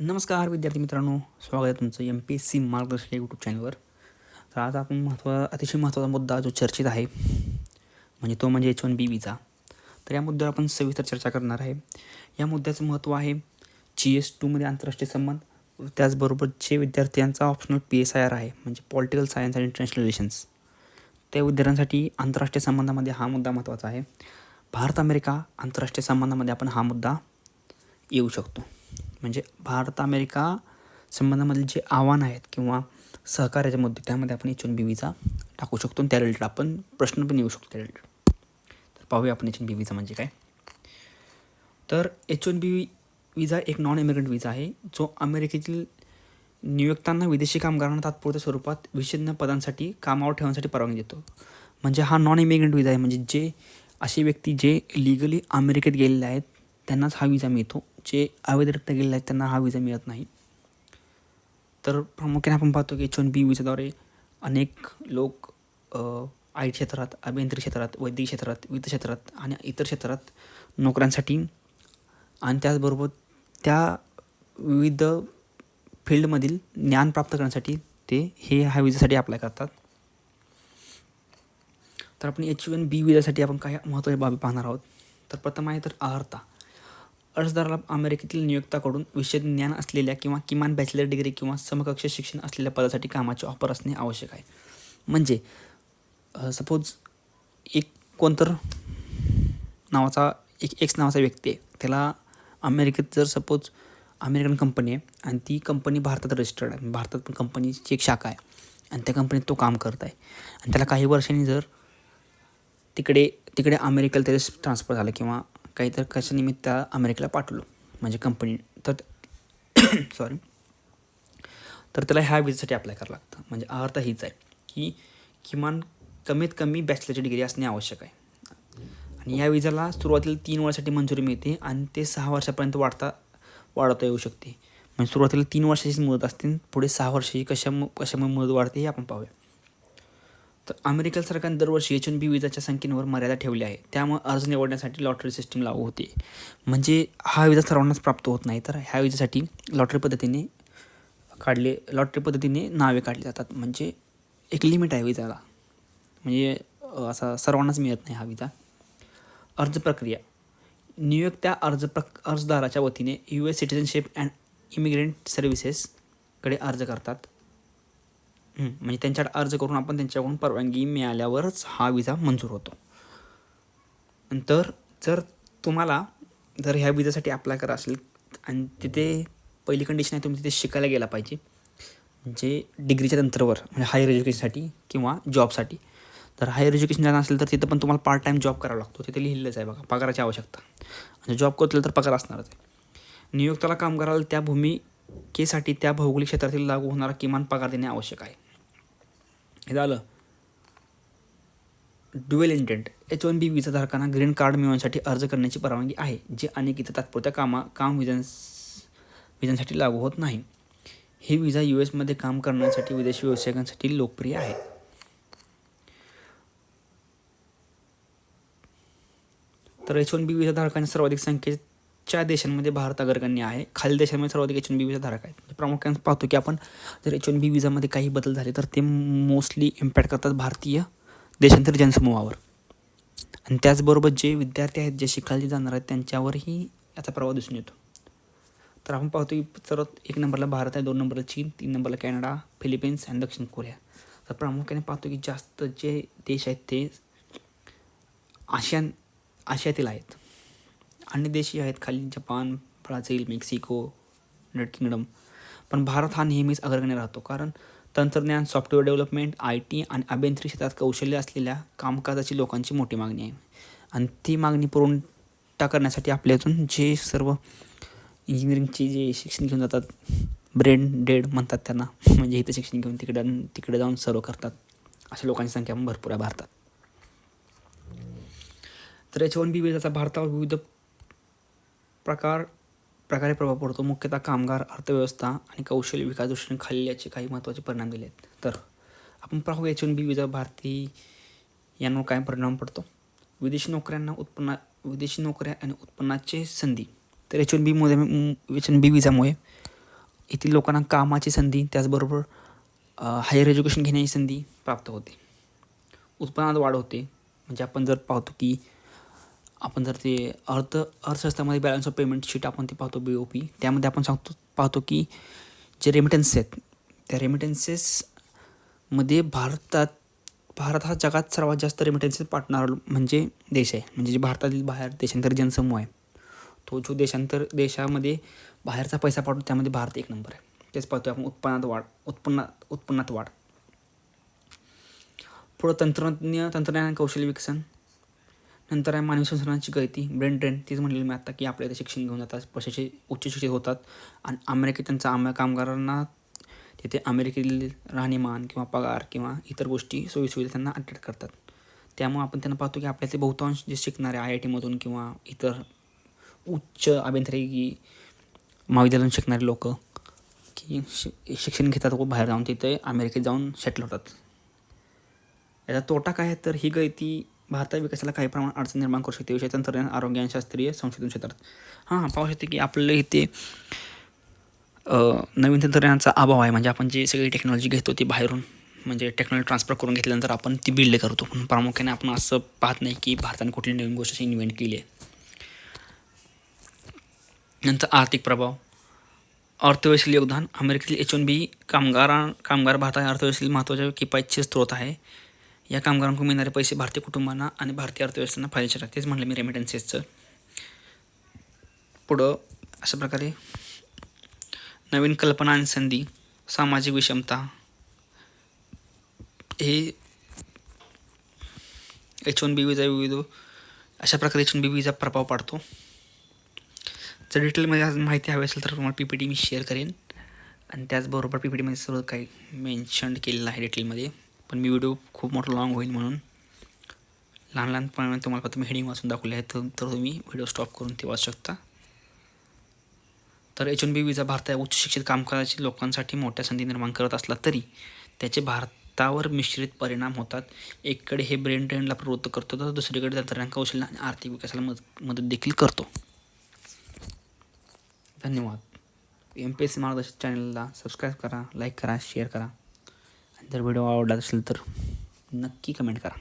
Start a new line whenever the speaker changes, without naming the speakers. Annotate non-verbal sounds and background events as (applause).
नमस्कार विद्यार्थी मित्रांनो. स्वागत आहे तुमचं एम पी एस सी मार्गदर्शक यूट्यूब चॅनलवर तर आज आपण महत्त्व अतिशय महत्त्वाचा मुद्दा जो चर्चेत आहे म्हणजे तो म्हणजे एच वन बी विजा तर या मुद्द्यावर आपण सविस्तर चर्चा करणार आहे. या मुद्द्याचं महत्त्व आहे जी एस टूमध्ये आंतरराष्ट्रीय संबंध त्याचबरोबर जे विद्यार्थ्यांचा optional P S I R आहे म्हणजे political science and international relations त्या विद्यार्थ्यांसाठी आंतरराष्ट्रीय संबंधामध्ये हा मुद्दा महत्त्वाचा आहे. भारत अमेरिका आंतरराष्ट्रीय संबंधामध्ये आपण हा मुद्दा येऊ शकतो. म्हणजे भारत अमेरिका संबंधामधले जे आव्हान आहेत किंवा सहकार्याचे मुद्दे त्यामध्ये आपण एच वन बी व्हिजा टाकू शकतो आणि त्या रिलेटेड आपण प्रश्न पण येऊ शकतो त्या रिलेटेड तर पाहूया आपण एच एन बी व्हिजा म्हणजे काय? तर एच वन बी विजा एक नॉन इमिग्रंट विजा आहे जो अमेरिकेतील नियुक्तांना विदेशी कामगारांना तात्पुरत्या स्वरूपात विशेष पदांसाठी कामावर ठेवण्यासाठी परवानगी देतो. म्हणजे हा नॉन इमिग्रंट विजा आहे म्हणजे जे असे व्यक्ती जे लिगली अमेरिकेत गेलेले आहेत त्यांनाच हा विजा मिळतो. जे अवैधरित्या गेलेले आहेत त्यांना हा विजा मिळत नाही. तर प्रामुख्याने आपण पाहतो की एच वन बी विजाद्वारे अनेक लोक आय टी क्षेत्रात अभियांत्रिक क्षेत्रात वैद्यकीय क्षेत्रात वित्त क्षेत्रात आणि इतर क्षेत्रात नोकऱ्यांसाठी आणि त्याचबरोबर त्या विविध फील्डमधील ज्ञान प्राप्त करण्यासाठी ते हे ह्या विजासाठी अप्लाय करतात. तर आपण एच वन बी विजासाठी आपण काही महत्त्वाच्या बाबी पाहणार आहोत. तर प्रथम आहे तर अर्हता अर्जदाराला अमेरिकेतील नियुक्ताकडून विषय ज्ञान असलेल्या किंवा किमान बॅचलर डिग्री किंवा समकक्ष शिक्षण असलेल्या पदासाठी कामाचे ऑफर असणे आवश्यक आहे. म्हणजे सपोज एक कोणतर नावाचा एक एक्स नावाचा व्यक्ती आहे. त्याला अमेरिकेत जर सपोज अमेरिकन कंपनी आहे आणि ती कंपनी भारतात रजिस्टर्ड आहे. भारतात पण कंपनीची एक शाखा आहे. आणि त्या कंपनीत तो काम करत आहे. आणि त्याला काही वर्षांनी जर तिकडे तिकडे अमेरिकेला त्याचं ट्रान्सफर झालं किंवा काहीतर कशानिमित्त त्या अमेरिकेला पाठवलं. म्हणजे कंपनी तर (coughs) सॉरी तर त्याला ह्या विजेसाठी अप्लाय करावं लागतं. म्हणजे अर्थ हीच आहे की किमान कमीत कमी बॅचलरची डिग्री असणे आवश्यक आहे. आणि या विजाला सुरुवातीला तीन वर्षासाठी मंजुरी मिळते आणि ते सहा वर्षापर्यंत वाढता वाढवता येऊ शकते. म्हणजे सुरुवातीला तीन वर्षाचीच मुदत असते पुढे सहा वर्षाची कशा कशामुळे मुदत वाढते हे आपण पाहूया. तर अमेरिकन सरकारने दरवर्षी एच एन बी विजाच्या संख्येवर मर्यादा ठेवली आहे. त्यामुळे अर्ज निवडण्यासाठी लॉटरी सिस्टीम लागू होते. म्हणजे हा विजा सर्वांनाच प्राप्त होत नाही तर ह्या विजेसाठी लॉटरी पद्धतीने काढले लॉटरी पद्धतीने नावे काढली जातात. म्हणजे एक लिमिट आहे विजाला. म्हणजे असा सर्वांनाच मिळत नाही हा विजा. अर्ज प्रक्रिया. नियुक्त्या अर्ज प्रक अर्जदाराच्या वतीने U S citizenship and immigrant सर्व्हिसेसकडे अर्ज करतात. म्हणजे त्यांच्याकडे अर्ज करून आपण त्यांच्याकडून परवानगी मिळाल्यावरच हा विजा मंजूर होतो. नंतर जर तुम्हाला जर ह्या विजासाठी अप्लाय करा असेल आणि तिथे पहिली कंडिशन आहे तुम्ही तिथे शिकायला गेला पाहिजे. म्हणजे डिग्रीच्या नंतरवर म्हणजे हायर एज्युकेशनसाठी किंवा जॉबसाठी तर हायर एज्युकेशन जाणं असेल तर तिथं पण तुम्हाला पार्ट टाईम जॉब करावा लागतो. तिथे लिहिलंच आहे बघा पगाराची आवश्यकता. म्हणजे जॉब करतलं तर पगार असणारच आहे. नियुक्ताला कराल त्या भूमिकेसाठी त्या भौगोलिक क्षेत्रातील लागू होणारा किमान पगार देणे आवश्यक आहे. हे झालं dual intent H one B विजाधारकांना green card मिळवण्यासाठी अर्ज करण्याची परवानगी आहे जे अनेक इतर तात्पुरत्या कामा काम विजांस विजांसाठी लागू होत नाही. हे विजा यू एसमध्ये काम करण्यासाठी विदेशी व्यावसायिकांसाठी लोकप्रिय आहे. तर एच वन बी विजाधारकांच्या सर्वाधिक संख्येत च्या देशांमध्ये भारत अग्रगण्य आहे. खाली देशांमध्ये सर्वाधिक एच वन बी विजाधारक आहेत. म्हणजे प्रामुख्याने पाहतो की आपण जर एच वन बी विजामध्ये काही बदल झाले तर ते मोस्टली इम्पॅक्ट करतात भारतीय देशांतर जनसमूहावर. आणि त्याचबरोबर जे विद्यार्थी आहेत जे शिकायला जाणार आहेत त्यांच्यावरही याचा प्रभाव दिसून येतो. तर आपण पाहतो की सर्वात एक नंबरला भारत आहे दोन नंबरला चीन तीन नंबरला कॅनडा फिलिपिन्स आणि दक्षिण कोरिया. तर प्रामुख्याने पाहतो की जास्त जे देश आहेत ते आशियान आशियातील आहेत. अन्य देशही आहेत खाली Japan Brazil Mexico United Kingdom. पण भारत हा नेहमीच अग्रगण्य राहतो कारण तंत्रज्ञान सॉफ्टवेअर डेव्हलपमेंट आय टी आणि अभियांत्रिक क्षेत्रात कौशल्य असलेल्या कामकाजाची लोकांची मोठी मागणी आहे. आणि ती मागणी पुरवठा करण्यासाठी आपल्यातून जे सर्व इंजिनिअरिंगचे जे शिक्षण घेऊन जातात ब्रेन डेड म्हणतात त्यांना म्हणजे इथं शिक्षण घेऊन तिकडे तिकडे जाऊन सर्व करतात अशा लोकांची संख्या भरपूर आहे भारतात. तर एच वन बी विजाचा भारतावर विविध प्रकार प्रकारे प्रभाव पडतो. मुख्यतः कामगार अर्थव्यवस्था आणि कौशल्य विकास दृष्टीने खाली याचे काही महत्त्वाचे परिणाम दिले आहेत तर आपण पाहू एच वन बी विजा भारती यांवर काय परिणाम पडतो. विदेशी नोकऱ्यांना उत्पन्ना विदेशी नोकऱ्या आणि उत्पन्नाचे संधी. तर एच वन बीमध्ये एच वन बी विजामुळे येथील लोकांना कामाची संधी त्याचबरोबर हायर एज्युकेशन घेण्याची संधी प्राप्त होते. उत्पन्नात वाढ होते. म्हणजे आपण जर पाहतो की आपण जर ते अर्थ अर्थशास्त्रामध्ये बॅलन्स ऑफ पेमेंट शीट आपण ते पाहतो बी ओ पी त्यामध्ये आपण सांगतो पाहतो की जे रेमिटन्स आहेत त्या रेमिटन्सेसमध्ये भारतात भारत हा जगात सर्वात जास्त रेमिटन्सेस पाठवणारा म्हणजे देश आहे. म्हणजे जे भारतातील बाहेर देशांतर जनसमूह आहे. तो जो देशांतर देशामध्ये बाहेरचा पैसा पाठवतो त्यामध्ये भारत एक नंबर आहे. तेच पाहतो आपण उत्पन्नात वाढ उत्पन्नात उत्पन्नात वाढ. पुढं तंत्रज्ञ तंत्रज्ञान कौशल्य विकसन. नंतर आहे मानवी संसाधनांची गळती. ब्रेन ड्रेन तेच म्हणलेलं मी आता की आपल्या इथे शिक्षण घेऊन जातात पैशाचे उच्च शिक्षित होतात. आणि अमेरिकेत त्यांचा आम कामगारांना तिथे अमेरिकेतील राहणीमान किंवा पगार किंवा इतर गोष्टी सोयीसुविधा त्यांना अट्रॅक्ट करतात. त्यामुळे आपण त्यांना पाहतो की आपल्या इथे बहुतांश जे शिकणारे आय आय टीमधून किंवा इतर उच्च अभियांत्रिकी महाविद्यालयातून शिकणारे लोक की शि शिक्षण घेतात व बाहेर जाऊन तिथे अमेरिकेत जाऊन सेटल होतात. याचा तोटा काय तर ही गळती भारतात विकासाला काही प्रमाणात अडचण निर्माण करू शकते. विषय तंत्रज्ञान आरोग्य आणि शास्त्रीय संशोधन क्षेत्रात. हां पाहू शकते की आपल्याला इथे नवीन तंत्रज्ञानाचा अभाव आहे. म्हणजे आपण जे सगळी टेक्नॉलॉजी घेतो ती बाहेरून म्हणजे टेक्नॉलॉजी ट्रान्सफर करून घेतल्यानंतर आपण ती बिल्ड करतो. पण प्रामुख्याने आपण असं पाहत नाही की भारताने कुठली नवीन गोष्ट इन्व्हेंट केली आहे. नंतर आर्थिक प्रभाव. अर्थव्यवस्थेतील योगदान. अमेरिकेतील एच वन बी कामगारां कामगार भारताच्या अर्थव्यवस्थेतील महत्त्वाचे किफायतचे स्रोत आहे. या कामगारांकडून मिळणारे पैसे भारतीय कुटुंबांना आणि भारतीय अर्थव्यवस्थेना फायदेशीर आहेत तेच म्हटलं मी रेमिटन्सेसचं पुढं अशा प्रकारे नवीन कल्पना आणि संधी सामाजिक विषमता हे एच वन बी विजा विविध अशा प्रकारे एच वन बी विजा प्रभाव पाडतो. जर डिटेलमध्ये आज माहिती हवी असेल तर तुम्हाला पी पी टी मी शेअर करेन. आणि त्याचबरोबर पी पी टीमध्ये सर्व काही मेन्शन केलेलं आहे डिटेलमध्ये पण मी व्हिडिओ खूप मोठा लॉंग होईल म्हणून. लहान लहानपणाने तुम्हाला फक्त मी हेडिंग वाचून दाखवले आहेत तर तर तुम्ही व्हिडिओ स्टॉप करून ते वाचू शकता. तर एच एन बी व्हीजा भारतात उच्च शिक्षित कामकाजाची लोकांसाठी मोठ्या संधी निर्माण करत असला तरी त्याचे भारतावर मिश्रित परिणाम होतात. एककडे हे ब्रेन ट्रेंडला प्रवृत्त करतो तर दुसरीकडे तंत्रज्ञान कौशल्य आणि आर्थिक विकासाला मद मदत देखील करतो. धन्यवाद. एम पी एस सी मार्गदर्शक चॅनलला सबस्क्राईब करा लाईक करा शेअर करा. जर व्हिडिओ आवडला असेल तर नक्की कमेंट करा.